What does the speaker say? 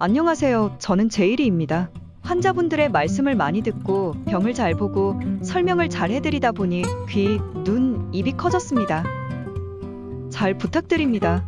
안녕하세요. 저는 제이리입니다. 환자분들의 말씀을 많이 듣고 병을 잘 보고 설명을 잘 해드리다 보니 귀, 눈, 입이 커졌습니다. 잘 부탁드립니다.